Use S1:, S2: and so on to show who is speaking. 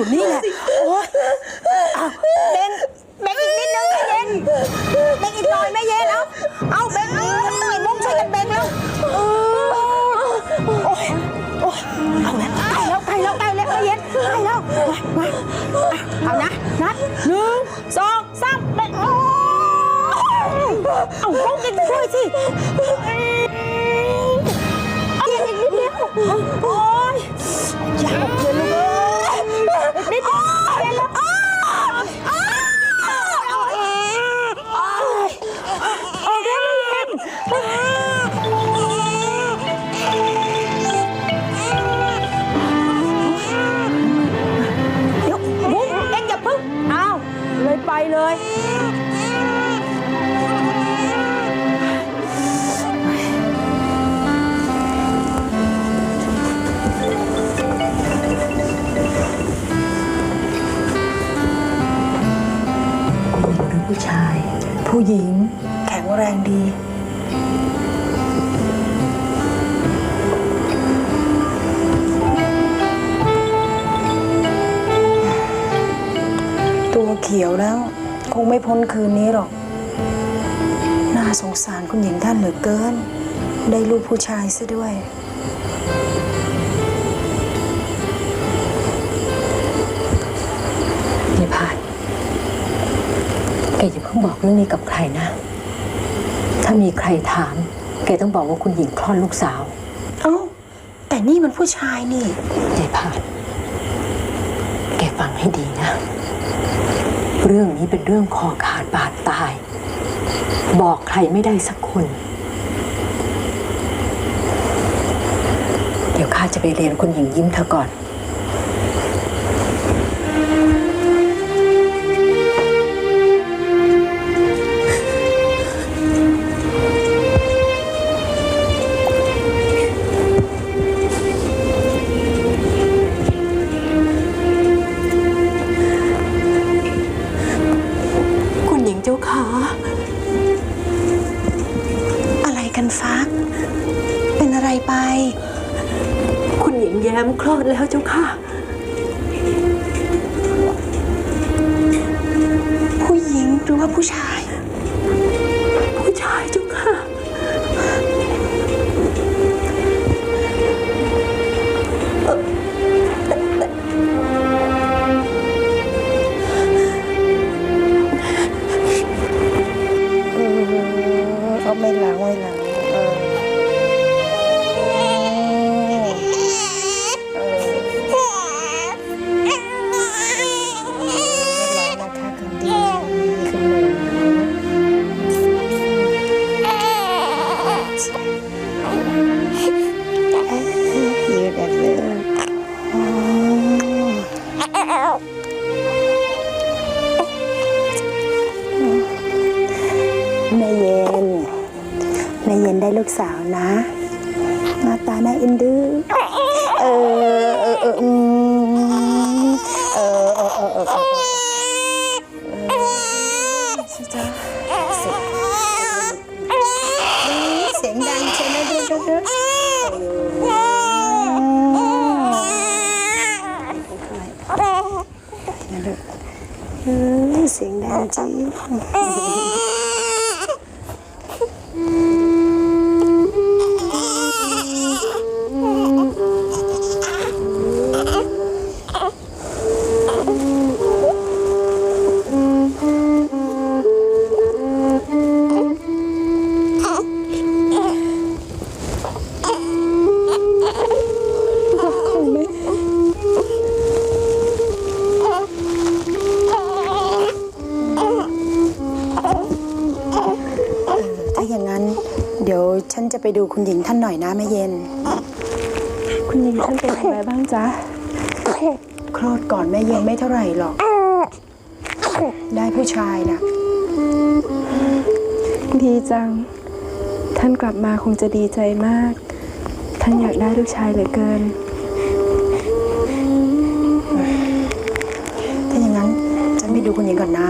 S1: อยู่นี่แหละ โอ๊ยเอาเบงเบงอีกนิดนึงแม่เย็นเบงอีกหน่อยแม่เย็นเอาเอาเบงเอาหน่อยมุ้งช่วยกันเบงแล้วเออโอ๊ยโอ๊ยเอาแล้วใกล้แล้วใกล้แล้วใกล้แล้วแม่เย็นใกล้แล้วมามาอะเอานะนัดหนึ่งสองสามเบงเอาเอามุ้งกันช่วยสิ
S2: ชาย
S1: ผู้หญิง แข็งแรงดี ตัวเขียวแล้ว คงไม่พ้นคืนนี้หรอก น่าสงสารคุณหญิงท่านเหลือเกิน ได้ลูกผู้ชายซะด้วย
S2: ย เพิ่งบอกเรื่องนี้กับใครนะ ถ้ามีใครถาม แกต้องบอกว่าคุณหญิงคลอดลูกสาว
S1: เอ้า แต่นี่มันผู้ชายนี่
S2: ยายพานแกฟังให้ดีนะ เรื่องนี้เป็นเรื่องคอขาดบาดตาย บอกใครไม่ได้สักคน เดี๋ยวข้าจะไปเรียนคุณหญิงยิ้มเธอก่อน แย้มคลอดแล้วเจ้าค่ะ
S1: ผู้หญิงหรือว่าผู้ชาย แม่เย็นได้ลูกสาวนะ หน้าตาน่าเอ็นดูเออเออเอออืมเออเออเออเออเออเออเสียงดังใช่ไหมดูดูดูเออเสียงดังจ ฉันจะไปดูคุณหญิงท่านหน่อยนะแม่เย็น
S3: คุณหญิงท่านเป็นอย่างไรบ้างจ๊ะ
S1: คลอดก่อนแม่เย็นไม่เท่าไหร่หรอก ได้ผู้ชายนะ
S3: ดีจัง ท่านกลับมาคงจะดีใจมาก ท่านอยากได้ลูกชายเหลือเกิน
S1: ถ้าอย่างนั้นฉันไปดูคุณหญิงก่อนนะ